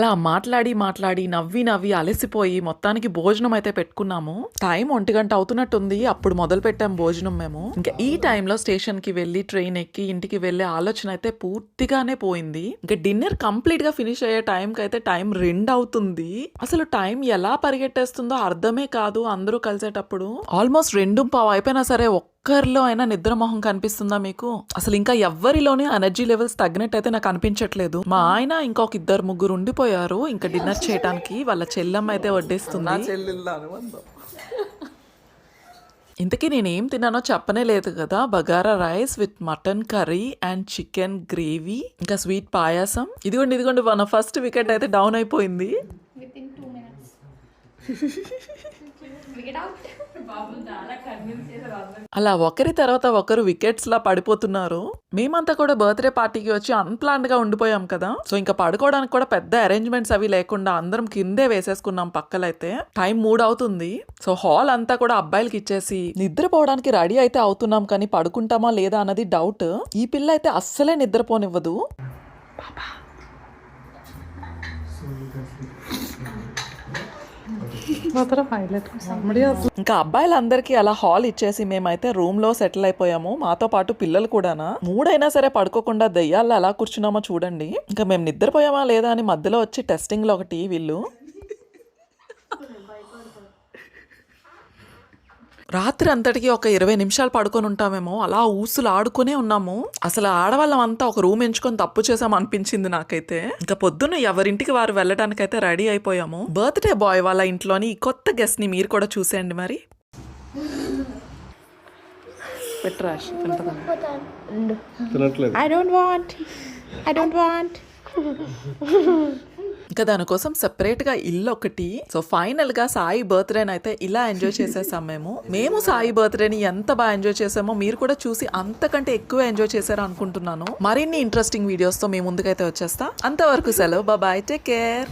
అలా మాట్లాడి మాట్లాడి నవ్వి నవ్వి అలసిపోయి మొత్తానికి భోజనం అయితే పెట్టుకున్నాము. టైం ఒంటి గంట అవుతున్నట్టుంది. అప్పుడు మొదలు పెట్టాం భోజనం మేము. ఇంకా ఈ టైంలో స్టేషన్కి వెళ్ళి ట్రైన్ ఎక్కి ఇంటికి వెళ్ళే ఆలోచన అయితే పూర్తిగానే పోయింది. ఇంకా డిన్నర్ కంప్లీట్గా ఫినిష్ అయ్యే టైం కి అయితే టైం రెండు అవుతుంది. అసలు టైం ఎలా పరిగెట్టేస్తుందో అర్థమే కాదు అందరూ కలిసేటప్పుడు. ఆల్మోస్ట్ రెండు పావు అయిపోయినా సరే ఒక్కరిలో అయినా నిద్ర మొహం కనిపిస్తుందా మీకు? అసలు ఇంకా ఎవ్వరిలోనే ఎనర్జీ లెవెల్స్ తగ్గినట్టు అయితే నాకు అనిపించట్లేదు. మా ఆయన ఇంకొక ఇద్దరు ముగ్గురు ఉండిపోయారు. ఇంకా డిన్నర్ చేయడానికి వాళ్ళ చెల్లెమ్మ అయితే వడ్డిస్తుంది. ఇంతకీ నేను ఏం తిన్నానో చెప్పనే లేదు కదా. Bagara rice with mutton curry and chicken gravy ఇంకా స్వీట్ పాయాసం. ఇదిగోండి ఇదిగోండి మన ఫస్ట్ వికెట్ అయితే డౌన్ అయిపోయింది. We get out. అలా ఒకరి తర్వాత ఒకరు వికెట్స్ లా పడిపోతున్నారు. మేమంతా కూడా బర్త్డే పార్టీకి వచ్చి అన్ప్లాన్డ్గా ఉండిపోయాం కదా. సో ఇంకా పడుకోవడానికి కూడా పెద్ద అరేంజ్మెంట్స్ అవి లేకుండా అందరం కిందే వేసేసుకున్నాం పక్కలైతే. టైం మూడ్ అవుతుంది సో హాల్ అంతా కూడా అబ్బాయిలకి ఇచ్చేసి నిద్రపోవడానికి రెడీ అయితే అవుతున్నాం కానీ పడుకుంటామా లేదా అన్నది డౌట్. ఈ పిల్ల అయితే అస్సలే నిద్రపోనివ్వదు. ఇంకా అబ్బాయిలందరికీ అలా హాల్ ఇచ్చేసి మేమైతే రూమ్లో సెటిల్ అయిపోయాము. మాతో పాటు పిల్లలు కూడానా. మూడైనా సరే పడుకోకుండా దెయ్యాల్లో ఎలా కూర్చున్నామో చూడండి. ఇంకా మేము నిద్రపోయామా లేదా అని మధ్యలో వచ్చి టెస్టింగ్లో ఒకటి వీళ్ళు రాత్రి అంతటికి ఒక ఇరవై నిమిషాలు పడుకొని ఉంటామేమో అలా ఊసులు ఆడుకునే ఉన్నాము. అసలు ఆడవాళ్ళం అంతా ఒక రూమ్ ఎంచుకొని తప్పు చేసాం అనిపించింది నాకైతే. ఇంకా పొద్దున్న ఎవరింటికి వారు వెళ్ళడానికైతే రెడీ అయిపోయాము. బర్త్డే బాయ్ వాళ్ళ ఇంట్లోని ఈ కొత్త గెస్ట్ని మీరు కూడా చూసేయండి మరి. I don't want. I don't want. ఇంకా దానికోసం సెపరేట్గా ఇల్లు ఒకటి. సో ఫైనల్గా సాయి బర్త్డేని అయితే ఇలా ఎంజాయ్ చేసేసాం మేము. మేము సాయి బర్త్డేని ఎంత బాగా ఎంజాయ్ చేసామో మీరు కూడా చూసి అంతకంటే ఎక్కువ ఎంజాయ్ చేశారు అనుకుంటున్నాను. మరిన్ని ఇంట్రెస్టింగ్ వీడియోస్తో మీ ముందుకైతే వచ్చేస్తా. అంతవరకు సెలవు. Bye take care